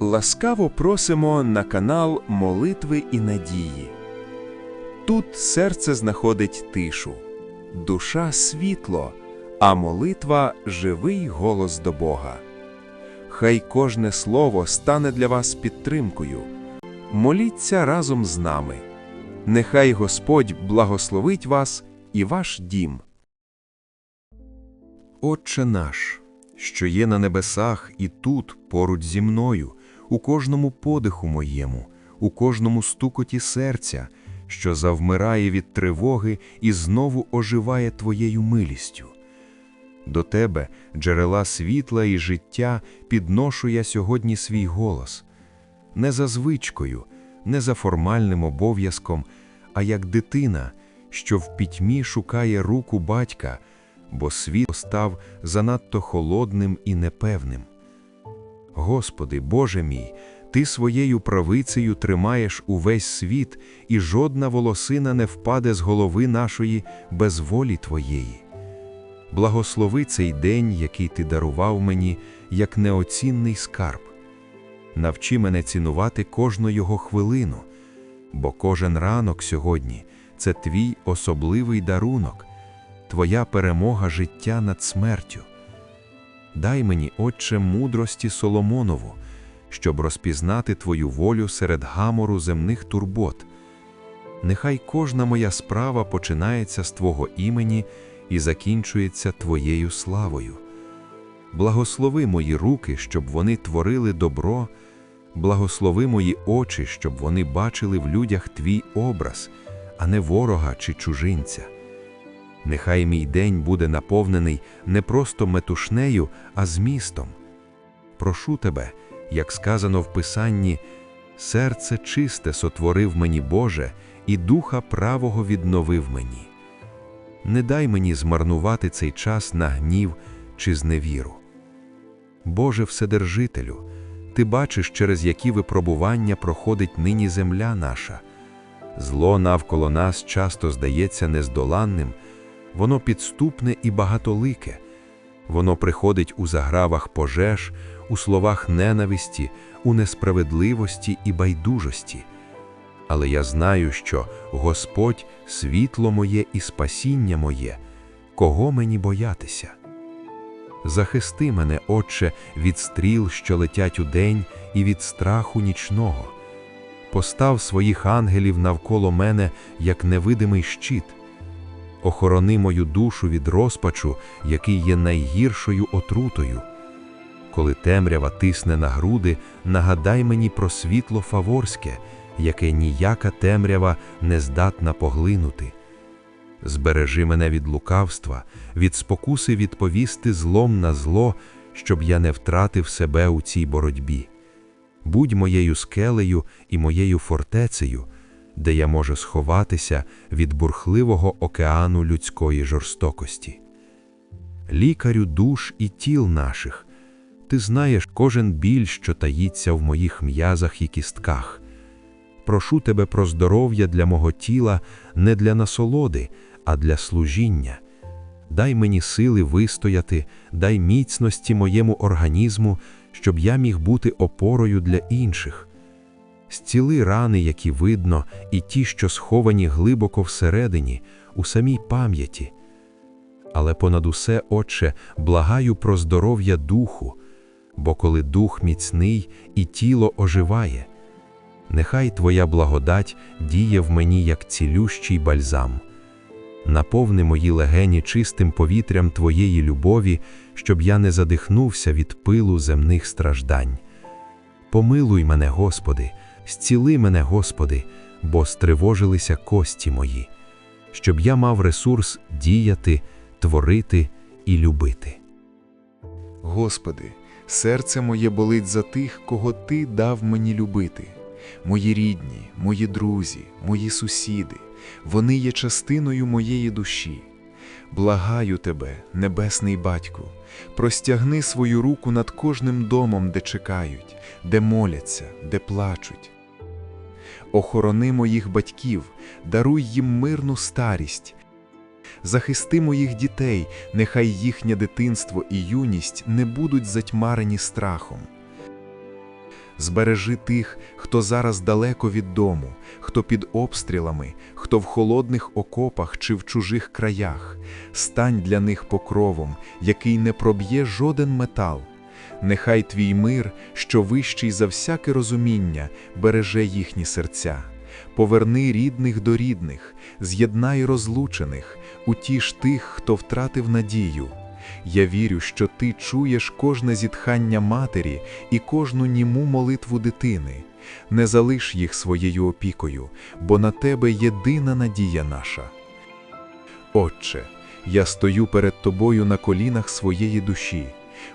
Ласкаво просимо на канал Молитви і Надії. Тут серце знаходить тишу, душа світло, а молитва живий голос до Бога. Хай кожне слово стане для вас підтримкою. Моліться разом з нами. Нехай Господь благословить вас і ваш дім. Отче наш, що є на небесах і тут, поруч зі мною, у кожному подиху моєму, у кожному стукоті серця, що завмирає від тривоги і знову оживає Твоєю милістю. До Тебе, джерела світла і життя, підношу я сьогодні свій голос, не за звичкою, не за формальним обов'язком, а як дитина, що в пітьмі шукає руку батька, бо світ став занадто холодним і непевним. Господи, Боже мій, Ти своєю правицею тримаєш увесь світ, і жодна волосина не впаде з голови нашої без волі Твоєї. Благослови цей день, який Ти дарував мені, як неоцінний скарб. Навчи мене цінувати кожну його хвилину, бо кожен ранок сьогодні це твій особливий дарунок, твоя перемога життя над смертю. Дай мені, Отче, мудрості Соломонову, щоб розпізнати Твою волю серед гамору земних турбот. Нехай кожна моя справа починається з Твого імені і закінчується Твоєю славою. Благослови мої руки, щоб вони творили добро, благослови мої очі, щоб вони бачили в людях Твій образ, а не ворога чи чужинця. Нехай мій день буде наповнений не просто метушнею, а змістом. Прошу тебе, як сказано в Писанні, серце чисте сотворив мені Боже, і духа правого відновив мені. Не дай мені змарнувати цей час на гнів чи зневіру. Боже Вседержителю, Ти бачиш, через які випробування проходить нині земля наша. Зло навколо нас часто здається нездоланним, воно підступне і багатолике, воно приходить у загравах пожеж, у словах ненависті, у несправедливості і байдужості. Але я знаю, що Господь світло моє і спасіння моє, кого мені боятися. Захисти мене, Отче, від стріл, що летять удень, і від страху нічного. Постав своїх ангелів навколо мене, як невидимий щит. Охорони мою душу від розпачу, який є найгіршою отрутою. Коли темрява тисне на груди, нагадай мені про світло фаворське, яке ніяка темрява не здатна поглинути. Збережи мене від лукавства, від спокуси відповісти злом на зло, щоб я не втратив себе у цій боротьбі. Будь моєю скелею і моєю фортецею, де я можу сховатися від бурхливого океану людської жорстокості. Лікарю душ і тіл наших, ти знаєш кожен біль, що таїться в моїх м'язах і кістках. Прошу тебе про здоров'я для мого тіла не для насолоди, а для служіння. Дай мені сили вистояти, дай міцності моєму організму, щоб я міг бути опорою для інших. Зціли рани, які видно, і ті, що сховані глибоко всередині, у самій пам'яті. Але понад усе, Отче, благаю про здоров'я духу, бо коли дух міцний і тіло оживає, нехай Твоя благодать діє в мені як цілющий бальзам. Наповни мої легені чистим повітрям Твоєї любові, щоб я не задихнувся від пилу земних страждань. Помилуй мене, Господи, зціли мене, Господи, бо стривожилися кості мої, щоб я мав ресурс діяти, творити і любити. Господи, серце моє болить за тих, кого Ти дав мені любити. Мої рідні, мої друзі, мої сусіди, вони є частиною моєї душі. Благаю тебе, небесний батьку, простягни свою руку над кожним домом, де чекають, де моляться, де плачуть. Охорони моїх батьків, даруй їм мирну старість. Захисти моїх дітей, нехай їхнє дитинство і юність не будуть затьмарені страхом. Збережи тих, хто зараз далеко від дому, хто під обстрілами, хто в холодних окопах чи в чужих краях. Стань для них покровом, який не проб'є жоден метал. Нехай твій мир, що вищий за всяке розуміння, береже їхні серця. Поверни рідних до рідних, з'єднай розлучених, утіш тих, хто втратив надію. Я вірю, що ти чуєш кожне зітхання матері і кожну німу молитву дитини. Не залиш їх своєю опікою, бо на тебе єдина надія наша. Отче, я стою перед тобою на колінах своєї душі.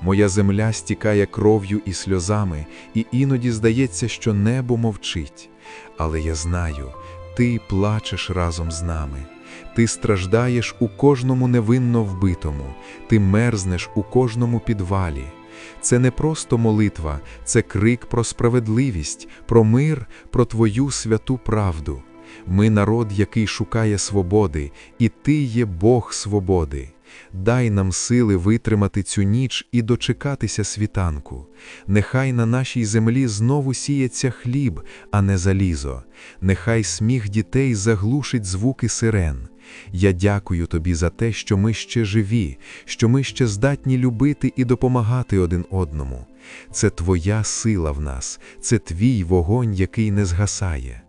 Моя земля стікає кров'ю і сльозами, і іноді здається, що небо мовчить. Але я знаю, ти плачеш разом з нами. Ти страждаєш у кожному невинно вбитому, ти мерзнеш у кожному підвалі. Це не просто молитва, це крик про справедливість, про мир, про твою святу правду. Ми народ, який шукає свободи, і ти є Бог свободи. Дай нам сили витримати цю ніч і дочекатися світанку. Нехай на нашій землі знову сіється хліб, а не залізо. Нехай сміх дітей заглушить звуки сирен. Я дякую тобі за те, що ми ще живі, що ми ще здатні любити і допомагати один одному. Це твоя сила в нас, це твій вогонь, який не згасає.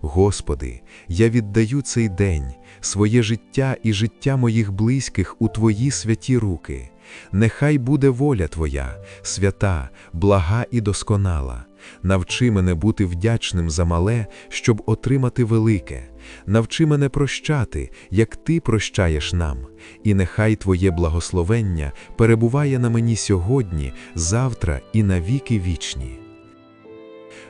Господи, я віддаю цей день, своє життя і життя моїх близьких у Твої святі руки. Нехай буде воля Твоя, свята, блага і досконала. Навчи мене бути вдячним за мале, щоб отримати велике. Навчи мене прощати, як Ти прощаєш нам, і нехай Твоє благословення перебуває на мені сьогодні, завтра і навіки вічні.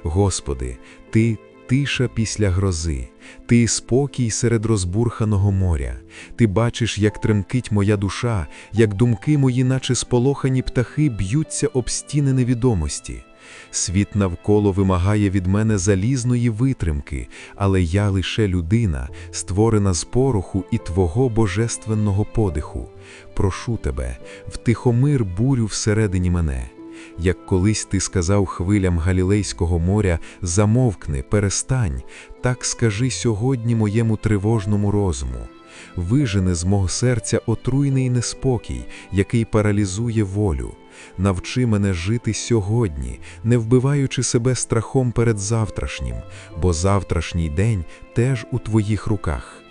Господи, Ти тиша після грози, Ти спокій серед розбурханого моря. Ти бачиш, як тремтить моя душа, як думки мої, наче сполохані птахи, б'ються об стіни невідомості. Світ навколо вимагає від мене залізної витримки, але я лише людина, створена з пороху і Твого божественного подиху. Прошу тебе, втихомир бурю всередині мене. Як колись ти сказав хвилям Галілейського моря замовкни, перестань, так скажи сьогодні моєму тривожному розуму. Вижени з мого серця отруйний неспокій, який паралізує волю. Навчи мене жити сьогодні, не вбиваючи себе страхом перед завтрашнім, бо завтрашній день теж у твоїх руках.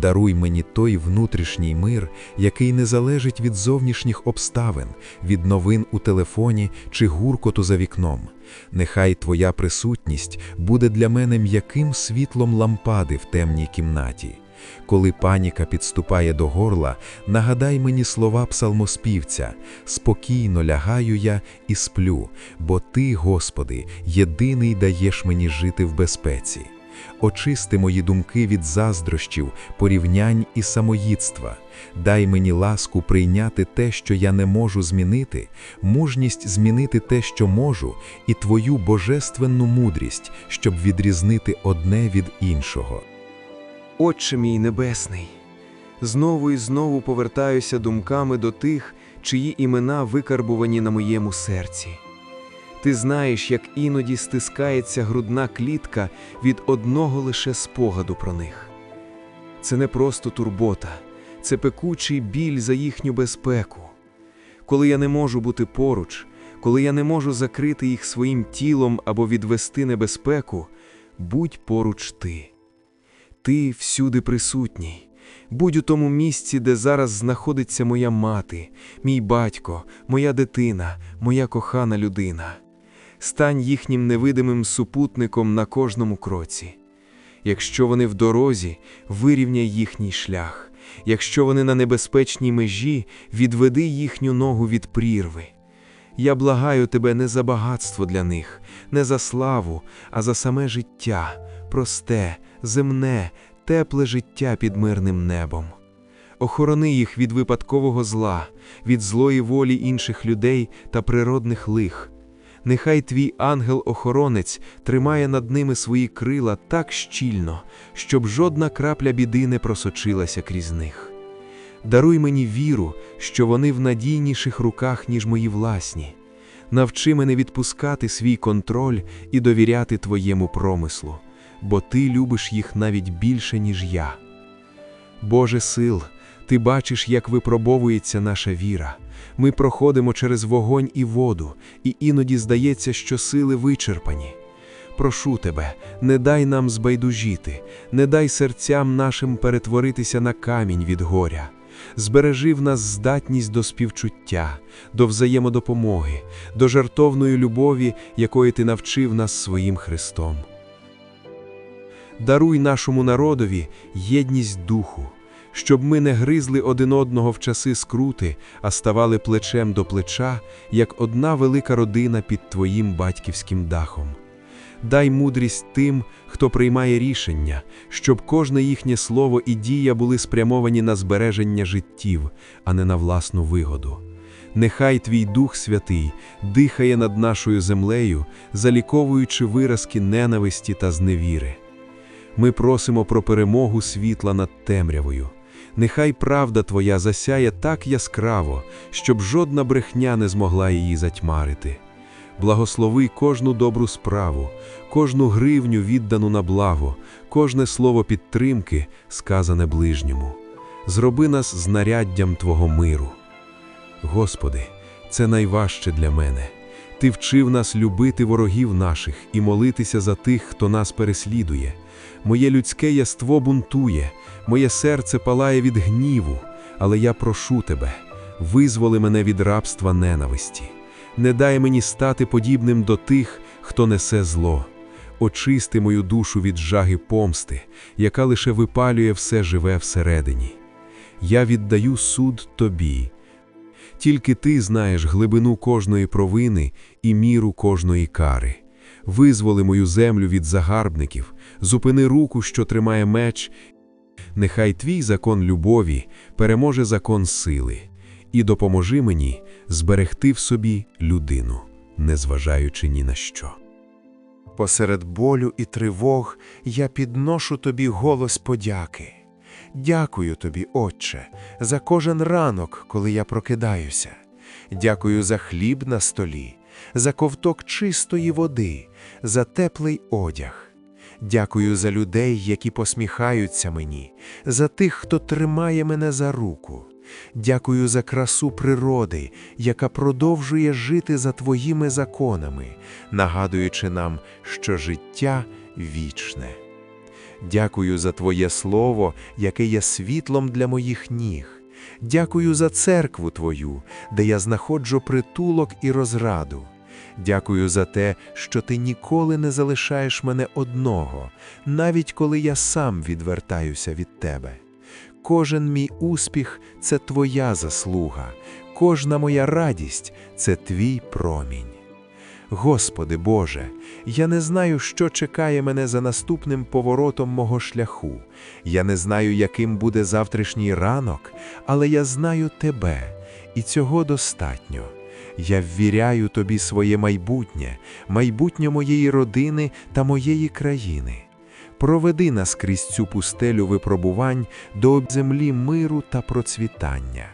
Даруй мені той внутрішній мир, який не залежить від зовнішніх обставин, від новин у телефоні чи гуркоту за вікном. Нехай Твоя присутність буде для мене м'яким світлом лампади в темній кімнаті. Коли паніка підступає до горла, нагадай мені слова псалмоспівця: спокійно лягаю я і сплю, бо Ти, Господи, єдиний даєш мені жити в безпеці. Очисти мої думки від заздрощів, порівнянь і самоїдства. Дай мені ласку прийняти те, що я не можу змінити, мужність змінити те, що можу, і Твою божественну мудрість, щоб відрізнити одне від іншого. Отче мій небесний, знову і знову повертаюся думками до тих, чиї імена викарбувані на моєму серці. Ти знаєш, як іноді стискається грудна клітка від одного лише спогаду про них. Це не просто турбота, це пекучий біль за їхню безпеку. Коли я не можу бути поруч, коли я не можу закрити їх своїм тілом або відвести небезпеку, будь поруч ти. Ти всюди присутній. Будь у тому місці, де зараз знаходиться моя мати, мій батько, моя дитина, моя кохана людина. Стань їхнім невидимим супутником на кожному кроці. Якщо вони в дорозі, вирівняй їхній шлях. Якщо вони на небезпечній межі, відведи їхню ногу від прірви. Я благаю тебе не за багатство для них, не за славу, а за саме життя, просте, земне, тепле життя під мирним небом. Охорони їх від випадкового зла, від злої волі інших людей та природних лих. Нехай твій ангел-охоронець тримає над ними свої крила так щільно, щоб жодна крапля біди не просочилася крізь них. Даруй мені віру, що вони в надійніших руках, ніж мої власні. Навчи мене відпускати свій контроль і довіряти Твоєму промислу, бо Ти любиш їх навіть більше, ніж я. Боже сил, Ти бачиш, як випробовується наша віра. Ми проходимо через вогонь і воду, і іноді здається, що сили вичерпані. Прошу тебе, не дай нам збайдужіти, не дай серцям нашим перетворитися на камінь від горя. Збережи в нас здатність до співчуття, до взаємодопомоги, до жартовної любові, якої ти навчив нас своїм Христом. Даруй нашому народові єдність духу, щоб ми не гризли один одного в часи скрути, а ставали плечем до плеча, як одна велика родина під Твоїм батьківським дахом. Дай мудрість тим, хто приймає рішення, щоб кожне їхнє слово і дія були спрямовані на збереження життів, а не на власну вигоду. Нехай Твій Дух Святий дихає над нашою землею, заліковуючи виразки ненависті та зневіри. Ми просимо про перемогу світла над темрявою. Нехай правда Твоя засяє так яскраво, щоб жодна брехня не змогла її затьмарити. Благослови кожну добру справу, кожну гривню віддану на благо, кожне слово підтримки, сказане ближньому. Зроби нас знаряддям Твого миру. Господи, це найважче для мене. Ти вчив нас любити ворогів наших і молитися за тих, хто нас переслідує. Моє людське яство бунтує, моє серце палає від гніву, але я прошу тебе, визволи мене від рабства ненависті. Не дай мені стати подібним до тих, хто несе зло. Очисти мою душу від жаги помсти, яка лише випалює все живе всередині. Я віддаю суд тобі. Тільки ти знаєш глибину кожної провини і міру кожної кари. Визволи мою землю від загарбників, зупини руку, що тримає меч. Нехай твій закон любові переможе закон сили, і допоможи мені зберегти в собі людину, незважаючи ні на що. Посеред болю і тривог я підношу тобі голос подяки. Дякую тобі, Отче, за кожен ранок, коли я прокидаюся. Дякую за хліб на столі, за ковток чистої води, за теплий одяг. Дякую за людей, які посміхаються мені, за тих, хто тримає мене за руку. Дякую за красу природи, яка продовжує жити за твоїми законами, нагадуючи нам, що життя вічне. Дякую за Твоє Слово, яке є світлом для моїх ніг. Дякую за церкву Твою, де я знаходжу притулок і розраду. Дякую за те, що Ти ніколи не залишаєш мене одного, навіть коли я сам відвертаюся від Тебе. Кожен мій успіх це Твоя заслуга, кожна моя радість це Твій промінь. Господи Боже, я не знаю, що чекає мене за наступним поворотом мого шляху. Я не знаю, яким буде завтрашній ранок, але я знаю Тебе, і цього достатньо. Я ввіряю Тобі своє майбутнє, майбутнє моєї родини та моєї країни. Проведи нас крізь цю пустелю випробувань до землі миру та процвітання.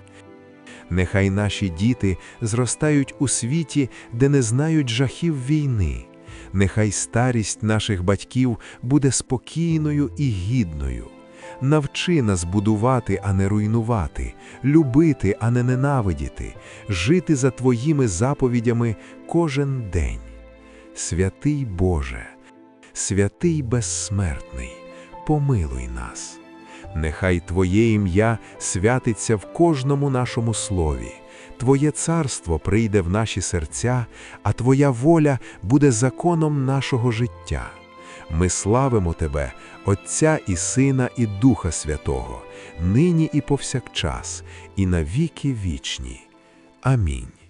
Нехай наші діти зростають у світі, де не знають жахів війни. Нехай старість наших батьків буде спокійною і гідною. Навчи нас будувати, а не руйнувати, любити, а не ненавидіти, жити за Твоїми заповідями кожен день. Святий Боже, святий безсмертний, помилуй нас. Нехай Твоє ім'я святиться в кожному нашому слові, Твоє царство прийде в наші серця, а Твоя воля буде законом нашого життя. Ми славимо Тебе, Отця і Сина, і Духа Святого, нині і повсякчас, і навіки вічні. Амінь.